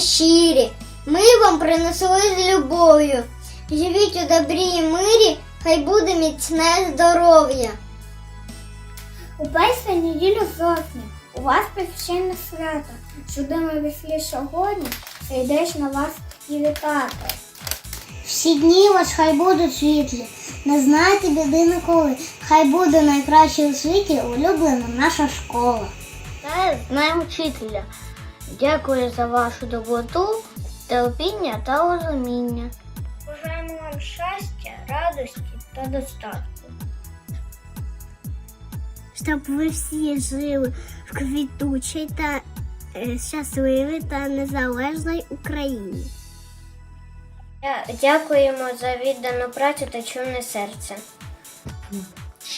щирі. Ми вам принесли з любов'ю. Живіть у добрі і мирі, хай буде міцне здоров'я. У першу неділю жовтня у вас священне свято. Сюди ми війшли сьогодні, прийдеш на вас і вітати. Всі дні ваші хай будуть світлі, не знайте біди ніколи. Хай буде найкраще у світі улюблена наша школа. Та знаємо вчителя. Дякую за вашу доброту, терпіння та розуміння. Бажаємо вам щастя, радості та достатку. Щоб ви всі жили в квітучій та е, щасливій та незалежній Україні. Дякуємо за віддану працю та чуйне серце.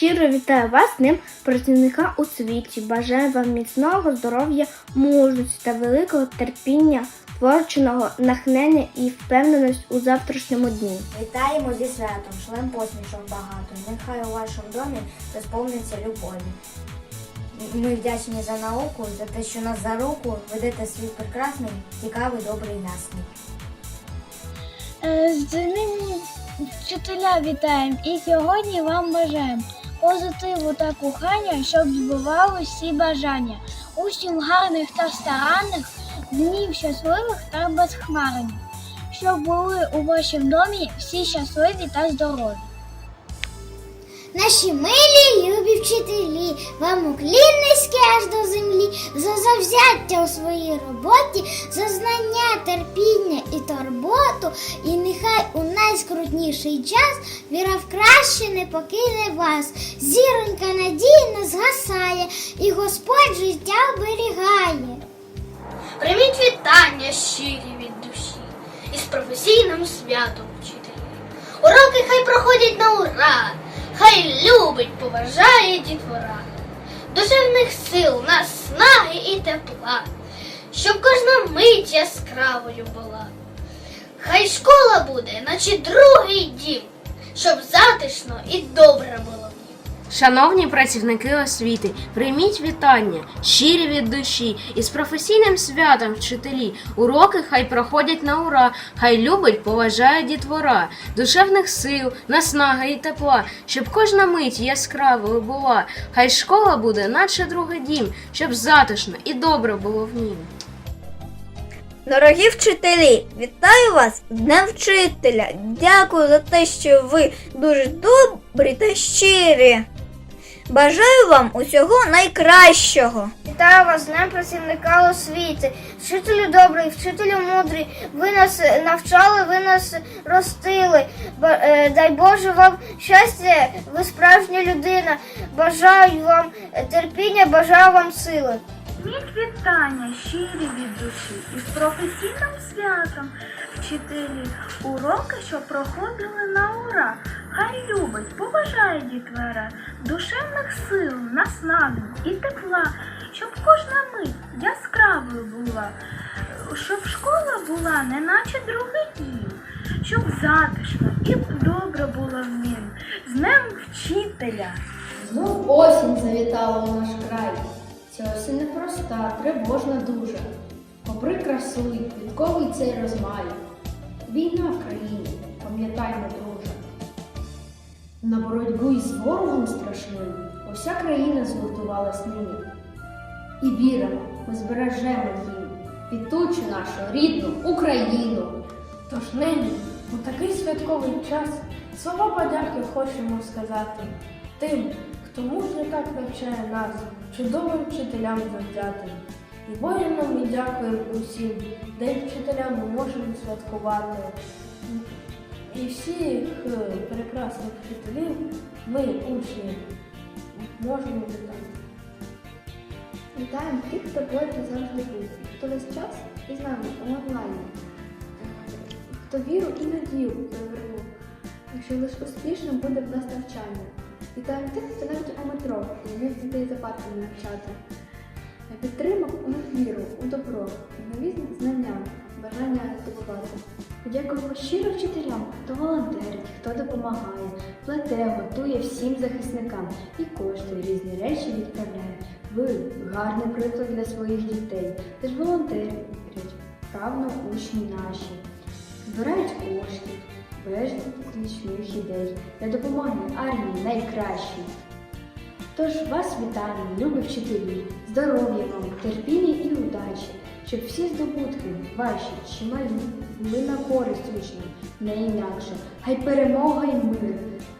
Щиро вітаю вас Днем працівника у світі. Бажаю вам міцного здоров'я, мужності та великого терпіння, творчого натхнення і впевненості у завтрашньому дні. Вітаємо зі святом, шлем посмішок багато. Нехай у вашому домі сповниться любові. Ми вдячні за науку, за те, що нас за руку ведете світ прекрасний, цікавий, добрий, ясний. Е, З ним вчителя вітаємо і сьогодні вам бажаємо позитиву та кохання, щоб збували всі бажання. Усім гарних та старанних, днів щасливих та безхмарних, щоб були у вашому домі всі щасливі та здорові. Наші милі любі вчителі, вам уклін низький аж до землі, за завзяття у своїй роботі, за знання, терпіння і турботу, і нехай у найскрутніший час віра в краще не покине вас. Зіронька надійно згасає, і Господь життя оберігає. Прийміть вітання щирі від душі із професійним святом вчителі. Уроки хай проходять на ура, хай любить, поважає дітвора. Душевних сил, наснаги і тепла, щоб кожна мить яскравою була. Хай школа буде, наче другий дім, щоб затишно і добре було. Шановні працівники освіти, прийміть вітання, щирі від душі і з професійним святом вчителі. Уроки хай проходять на ура, хай любить, поважає дітвора, душевних сил, наснаги і тепла, щоб кожна мить яскравою була. Хай школа буде, наче другий дім, щоб затишно і добре було в нім. Дорогі вчителі, вітаю вас Днем Вчителя. Дякую за те, що ви дуже добрі та щирі. Бажаю вам усього найкращого. Вітаю вас з Днем працівника освіти, вчителю добрий, вчителю мудрий. Ви нас навчали, ви нас ростили. Е, Дай Боже вам щастя, ви справжня людина. Бажаю вам терпіння, бажаю вам сили. Прийміть вітання щирі від душі із професійним святом вчителі. Уроки, що проходили на ура. Хай любить, поважає дітвора, душевних сил, наснаги і тепла, щоб кожна мить яскравою була, щоб школа була, неначе другий дім, щоб затишно і добре було в нім. З Днем вчителя! Знов осінь завітала у наш край. Ця осінь непроста, тривожна дуже. Попри красу і квітковий цей розмай. Війна в країні, пам'ятаймо. На боротьбу із ворогом страшним уся країна згуртувалась нині. І віримо, ми збережемо їм квітучу нашу рідну Україну. Тож нині, у такий святковий час, слова подяки хочемо сказати тим, хто мужньо так навчає нас, чудовим вчителям завзятим. І воїнам ми дякуємо усім, День вчителя ми можемо святкувати. І всіх е, прекрасних вчителів ми, учні, можемо вітати. Вітаємо тих, хто поряд завжди був, хто весь час із нами онлайні, хто віру і надію повернув, що лише успішним буде в нас навчання. Вітаємо тих, хто навіть у метро зміг дітей за партами навчати. Підтримав у віру, у добро, нові знання, бажання здобувати. Подякуємо щиро вчителям, хто волонтерить, хто допомагає, плете, готує всім захисникам і коштує різні речі відправляє. Ви гарний приклад для своїх дітей, тож волонтерять. вправно учні наші. Збирають кошти, безліч ідей для допомоги армії найкращій. Тож вас вітаємо, любі вчителі, здоров'я вам, терпіння і удачі, щоб всі здобутки ваші чималі були на користь учням, не інакше. Хай перемога і мир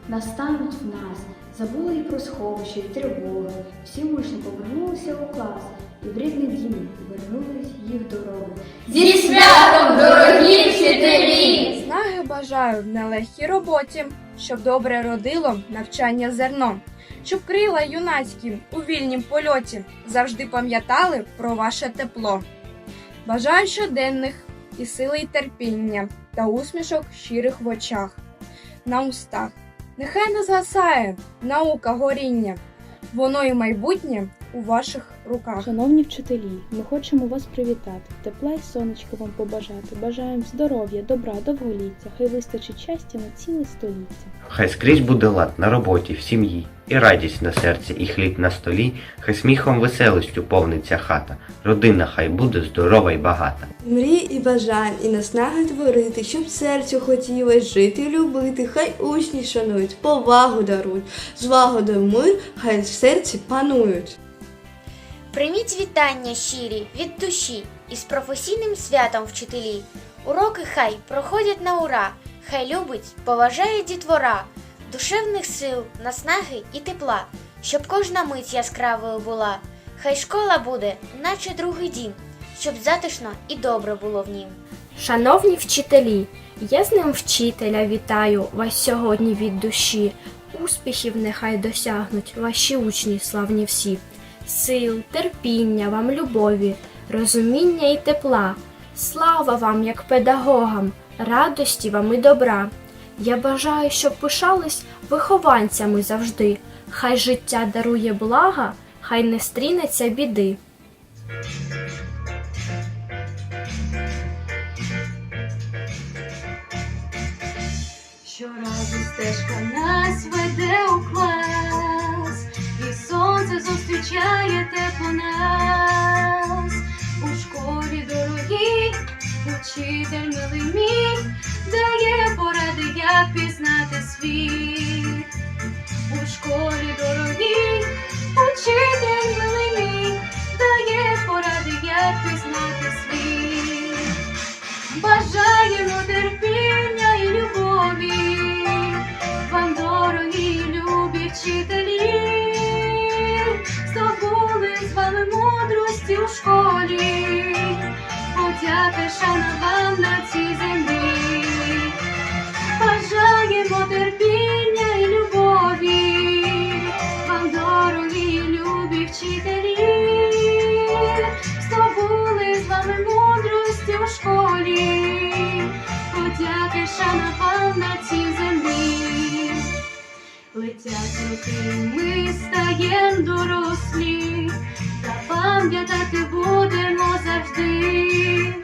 настануть в нас. Забули і про сховище, і тривоги. Всі учні повернулися у клас і в рідний дім вернулись їх дороги. Зі святом, дорогі вчителі! Снаги бажаю в нелегкій роботі, щоб добре родило навчання зерно, щоб крила юнацькі у вільнім польоті завжди пам'ятали про ваше тепло. Бажаю щоденних і сили й терпіння та усмішок щирих в очах, на устах. Нехай не згасає наука горіння, воно і майбутнє у ваших руках. Шановні вчителі, ми хочемо вас привітати, тепла й сонечка вам побажати. Бажаємо здоров'я, добра, довголіття, хай вистачить щастя на ціле століття. Хай скрізь буде лад на роботі, в сім'ї, і радість на серці, і хліб на столі, хай сміхом веселостю повниться хата, родина хай буде здорова й багата. Мрій і бажань, і наснаги творити, щоб серцю хотілось жити і любити, хай учні шанують, повагу дарують, злагодою мир, хай в серці панують. Прийміть вітання щирі від душі із професійним святом вчителі. Уроки хай проходять на ура, хай любить, поважає дітвора, душевних сил, наснаги і тепла, щоб кожна мить яскравою була. Хай школа буде, наче другий дім, щоб затишно і добре було в нім. Шановні вчителі, я з ним вчителя вітаю вас сьогодні від душі. Успіхів нехай досягнуть ваші учні славні всі. Сил, терпіння вам, любові, розуміння і тепла. Слава вам, як педагогам, радості вам і добра. Я бажаю, щоб пишались вихованцями завжди. Хай життя дарує блага, хай не стрінеться біди. Щоразу стежка нас веде у клас, і сонце зустрічає тепло нас. У школі дорогі, учитель милий мій, дає як пізнати світ. У школі дорогі, учитель милий дає поради, як пізнати світ. Бажаємо терпіння і любові, вам дорогі любі вчителі, здобули з вами мудрості у школі, подяка шана вам на школі, подяки шана на цій землі. Летять роки, ми стаєм дорослі, та пам'ятати будемо завжди.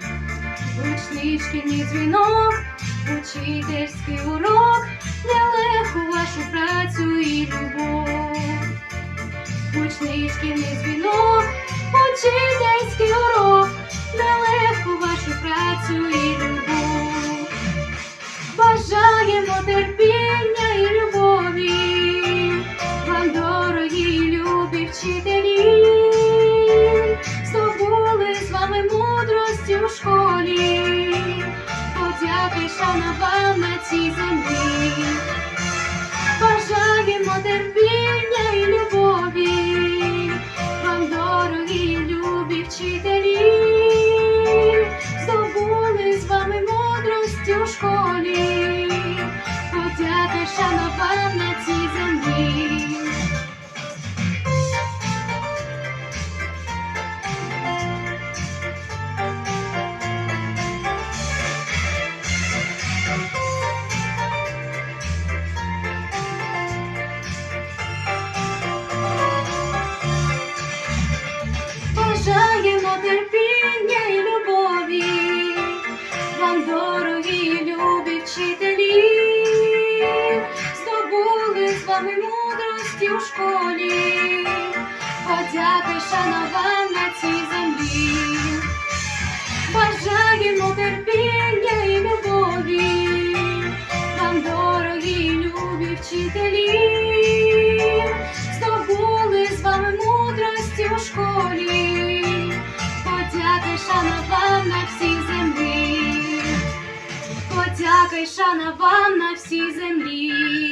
ручнички, мій дзвінок, учительський урок, для терпіння і любові, вам дорогі любі вчителі, здобули з вами мудрості у школі, подяки шана вам на цій землі. Бажаємо терпіння і любові, вам дорогі любі вчителі, здобули з вами мудрості у школі, подяка шана у школі, подяки шана вам на цій землі. бажаємо терпіння і любові, вам дорогі любі вчителі, здобули з вами мудрості у школі, шана вам на всій землі, подяка й шана на всій землі.